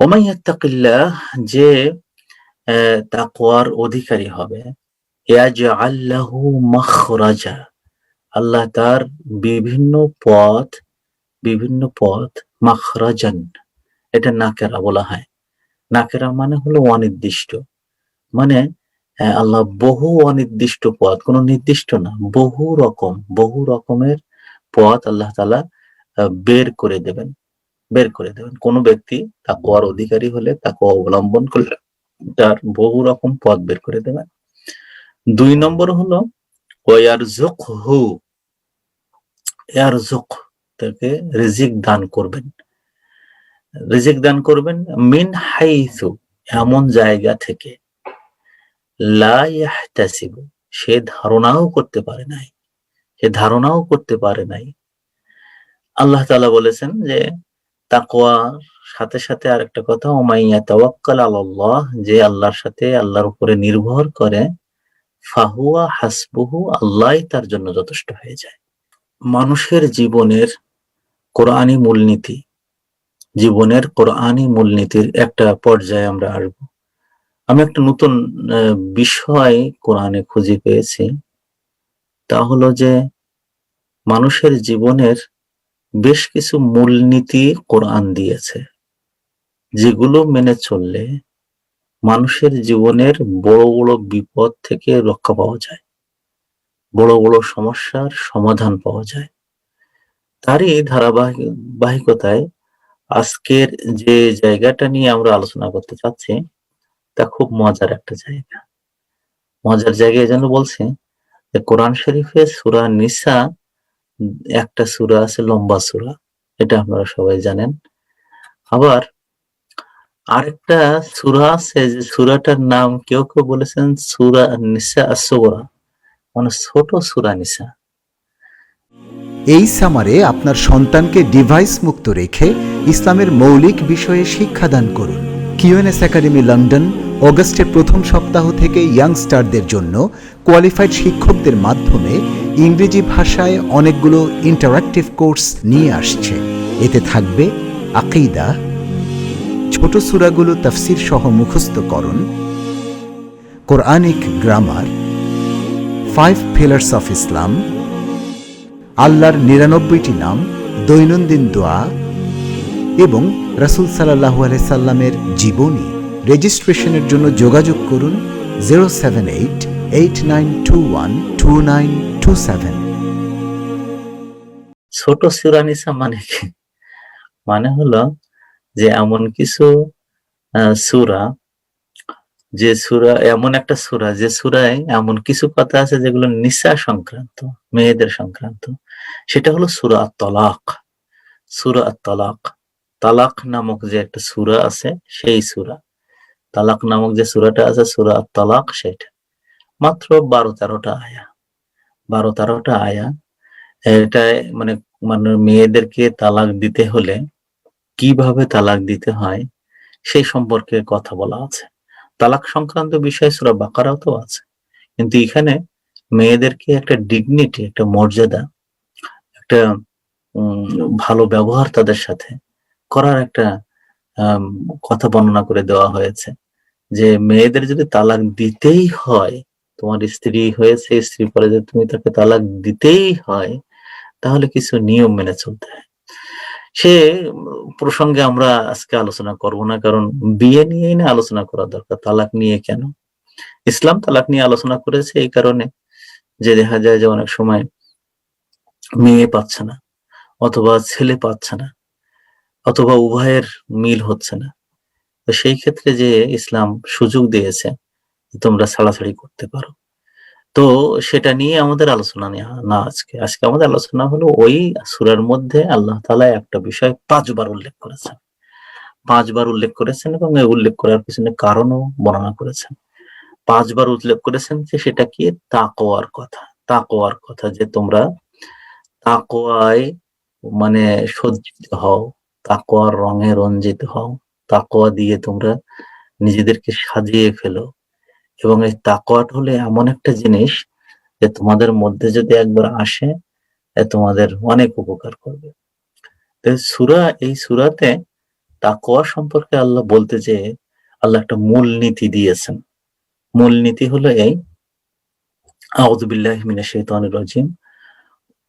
ওমাইয়াত্তাকিল্লাহ যে তাকওয়ার অধিকারী হবে। ইয়াজআল্লাহু মাখরাজা। আল্লাহ তার বিভিন্ন পথ বিভিন্ন পথ মাখরাজান। এটা নাকেরা বলা হয়। নাকেরা মানে হলো অনির্দিষ্ট। মানে আল্লাহ বহু অনির্দিষ্ট পথ, কোন নির্দিষ্ট না, বহু রকম, বহু রকমের পথ আল্লাহ তালা বের করে দেবেন। বের করে দেবেন। কোন ব্যক্তি তাকুয়ার অধিকারী হলে তাকে অবলম্বন করলে তার বহু রকম পথ বের করে দেবেন। দুই নম্বর হলো জুক হু জুক তাকে রিজিক দান করবেন। রিজিক দান করবেন মিন হাইসু, এমন জায়গা থেকে। সে ধারণাও করতে পারে নাই। সে ধারণাও করতে পারে নাই। আল্লাহ তালা বলেছেন যে তাকওয়ার, সাথে সাথে আরেকটা কথা, ওমাইয়া তাওয়াক্কাল আল্লাহ যে আল্লাহর সাথে আল্লাহর উপরে নির্ভর করে, ফাহুয়া হাসবুহু আল্লাহ তার জন্য যথেষ্ট হয়ে যায়। মানুষের জীবনের কোরআনী মূলনীতি, জীবনের কোরআনী মূলনীতির একটা পর্যায়ে আমরা আসব। আমি একটা নতুন বিষয় কোরআনে খুঁজে পেয়েছি, তা হলো যে, মানুষের জীবনের বেশ কিছু মূলনীতি কোরআন দিয়েছে, যেগুলো মেনে চললে মানুষের জীবনের বড় বড় বিপদ থেকে রক্ষা পাওয়া যায়, বড় বড় সমস্যার সমাধান পাওয়া যায়। তারই ধারাবাহিকতায় আজকের যে জায়গাটা নিয়ে আমরা আলোচনা করতে চাচ্ছি, তা খুব মজার একটা জায়গা। মজার জায়গায় যেন বলছে যে কোরআন শরীফে সুরা নিসা একটা সুরা আছে, লম্বা সুরা, এটা আপনারা সবাই জানেন। আবার আরেকটা সুরা আছে যে সুরাটার নাম কেউ কেউ বলেছেন সুরা নিসা আসোরা মানে ছোট সুরা নিসা। এই সামারে আপনার সন্তানকে ডিভাইস মুক্ত রেখে ইসলামের মৌলিক বিষয়ে শিক্ষাদান করুন। কিউএনএস একাডেমি লন্ডন অগস্টের প্রথম সপ্তাহ থেকে ইয়াংস্টারদের জন্য কোয়ালিফাইড শিক্ষকদের মাধ্যমে ইংরেজি ভাষায় অনেকগুলো ইন্টারাক্টিভ কোর্স নিয়ে আসছে। এতে থাকবে আকিদা, ছোট সুরাগুলো তফসির সহ মুখস্থকরণ, Quranic grammar five pillars of ইসলাম আল্লাহর নিরানব্বইটি নাম, দৈনন্দিন দোয়া এবং রাসুল সাল্লাহ সাল্লামের জীবনী। রেজিস্ট্রেশনের জন্য যোগাযোগ করুন zero seven eight eight nine two one two nine two seven ছোট সুরানিসা মানে কি? মানে হলো যে এমন কিছু সুরা, যে সুরা, এমন একটা সুরা, যে সুরায় এমন কিছু কথা আছে যেগুলো নিশা সংক্রান্ত, মেয়েদের সংক্রান্ত। সেটা হলো সুরা তলাক সুরা তলাক তালাক নামক যে একটা সুরা আছে, সেই সুরা। তালাক নামক যে সুরাটা আছে, সুরা তালাক সেটা। মাত্র বারো তেরোটা আয়া। বারো তেরোটা আয়া। এটা মানে মানে মেয়েদেরকে তালাক দিতে হলে কীভাবে তালাক দিতে হয় সেই সম্পর্কে কথা বলা আছে। তালাক সংক্রান্ত বিষয় সুরা বাকারাও তো আছে। কিন্তু এখানে মেয়েদেরকে একটা ডিগনিটি একটা মর্যাদা, একটা ভালো ব্যবহার তাদের সাথে করার একটা কথা বর্ণনা করে দেওয়া হয়েছে যে মেয়েদের যদি তালাক দিতেই হয় তোমার স্ত্রী হয়েছে, স্ত্রী পরে যে তুমি তাকে তালাক দিতেই হয়, তাহলে কিছু নিয়ম মেনে চলতে হয়। সে প্রসঙ্গে আমরা আজকে আলোচনা করব না, কারণ বিয়ে নিয়েই না আলোচনা করা দরকার, তালাক নিয়ে কেন? ইসলাম তালাক নিয়ে আলোচনা করেছে এই কারণে যে দেখা যায় যে অনেক সময় মেয়ে পাচ্ছে না, অথবা ছেলে পাচ্ছে না, অথবা উভয়ের মিল হচ্ছে না। তো সেই ক্ষেত্রে যে ইসলাম সুযোগ দিয়েছে তোমরা ছাড়াছাড়ি করতে পারো। তো সেটা নিয়ে আমাদের আলোচনা না আজকে। আজকে আমাদের আলোচনা হলো ওই সুরার মধ্যে আল্লাহ তালা একটা বিষয় পাঁচবার উল্লেখ করেছেন। পাঁচবার উল্লেখ করেছেন এবং উল্লেখ করার পিছনে কারণও বর্ণনা করেছেন। পাঁচবার উল্লেখ করেছেন যে সেটা কি? তাকোয়ার কথা। তাকোয়ার কথা যে তোমরা তাকোয়ায় মানে সজ্জিত হও তাকোয়ার রঙে রঞ্জিত হও তাকোয়া দিয়ে তোমরা নিজেদেরকে সাজিয়ে ফেলো। এবং এই তাকোয়াট হলে এমন একটা জিনিস যে তোমাদের মধ্যে যদি একবার আসে তোমাদের অনেক উপকার করবে। তো সুরা, এই সুরাতে তাকোয়া সম্পর্কে আল্লাহ বলতে যে আল্লাহ একটা মূল নীতি দিয়েছেন। মূল নীতি হলো এই, আউযু মিনা শৈতানির রাজিম।